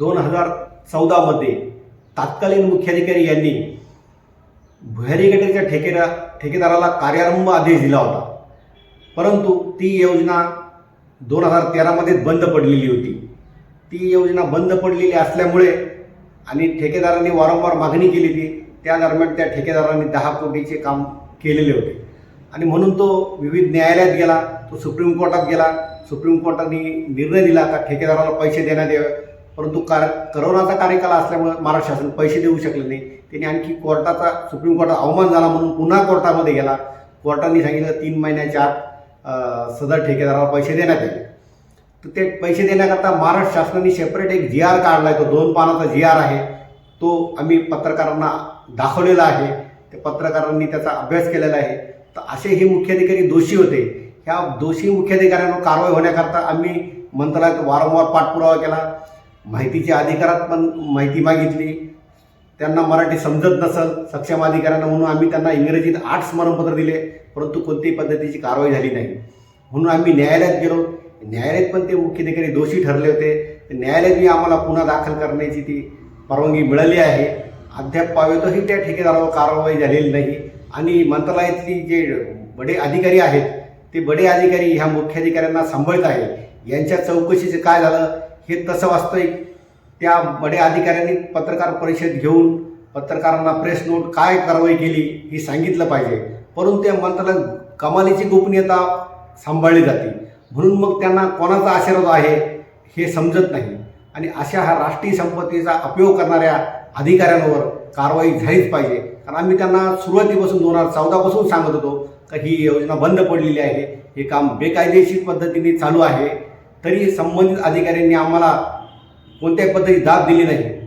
दोन हजार चौदामध्ये तात्कालीन मुख्याधिकारी यांनी भुयारी गटाच्या ठेकेदा ठेकेदाराला कार्यारंभ आदेश दिला होता. परंतु ती योजना दोन हजार तेरामध्ये बंद पडलेली होती. ती योजना बंद पडलेली असल्यामुळे आणि ठेकेदारांनी वारंवार मागणी केली होती त्या दरम्यान त्या ठेकेदारांनी दहा कोटीचे काम केलेले होते. आणि म्हणून तो विविध न्यायालयात गेला तो सुप्रीम कोर्टात गेला सुप्रीम कोर्टाने निर्णय दिला का ठेकेदाराला पैसे देण्यात यावे? परंतु कार करोनाचा कार्यकाल असल्यामुळे महाराष्ट्र शासन पैसे देऊ शकले नाही. त्यांनी आणखी कोर्टाचा सुप्रीम कोर्टात अवमान झाला म्हणून पुन्हा कोर्टामध्ये गेला. कोर्टाने सांगितलं तीन महिन्याच्या आत सदर ठेकेदाराला पैसे देण्यात आले तर ते पैसे देण्याकरता महाराष्ट्र शासनाने सेपरेट एक जी आर काढला आहे तो दोन पानाचा जी आर आहे. तो आम्ही पत्रकारांना दाखवलेला आहे. ते पत्रकारांनी त्याचा अभ्यास केलेला आहे. तर असे हे मुख्याधिकारी दोषी होते. ह्या दोषी मुख्याधिकाऱ्यांवर कारवाई होण्याकरता आम्ही मंत्रालयात वारंवार पाठपुरावा केला. माहितीच्या अधिकारात पण माहिती मागितली. त्यांना मराठी समजत नसल सक्षम अधिकाऱ्यांना म्हणून आम्ही त्यांना इंग्रजीत आठ स्मरणपत्र दिले परंतु कोणत्याही पद्धतीची कारवाई झाली नाही. म्हणून आम्ही न्यायालयात गेलो. न्यायालयात पण ते मुख्याधिकारी दोषी ठरले होते. न्यायालयातही आम्हाला पुन्हा दाखल करण्याची ती परवानगी मिळाली आहे. अद्याप पावेतोही त्या ठेकेदारावर कारवाई झालेली नाही. आणि मंत्रालयातली जे बडे अधिकारी आहेत ते बडे अधिकारी ह्या मुख्याधिकाऱ्यांना सांभाळत आहे यांच्या चौकशीचं काय झालं? हे तसं वास्तविक त्या बडे अधिकाऱ्यांनी पत्रकार परिषद घेऊन पत्रकारांना प्रेस नोट काय कारवाई केली हे सांगितलं पाहिजे. परंतु त्या मंत्रालयात कमालीची गोपनीयता सांभाळली जाते. म्हणून मग त्यांना कोणाचा आशीर्वाद आहे हे समजत नाही. आणि अशा हा राष्ट्रीय संपत्तीचा उपयोग करणाऱ्या अधिकाऱ्यांवर कारवाई झालीच पाहिजे. कारण आम्ही त्यांना सुरुवातीपासून दोन हजार चौदापासून सांगत होतो का ही योजना बंद पडलेली आहे. हे काम बेकायदेशीर पद्धतीने चालू आहे. तरी संबंधित अधिकाऱ्यांनी आम्हाला कोणत्याही पद्धतीची दाद दिली नाही.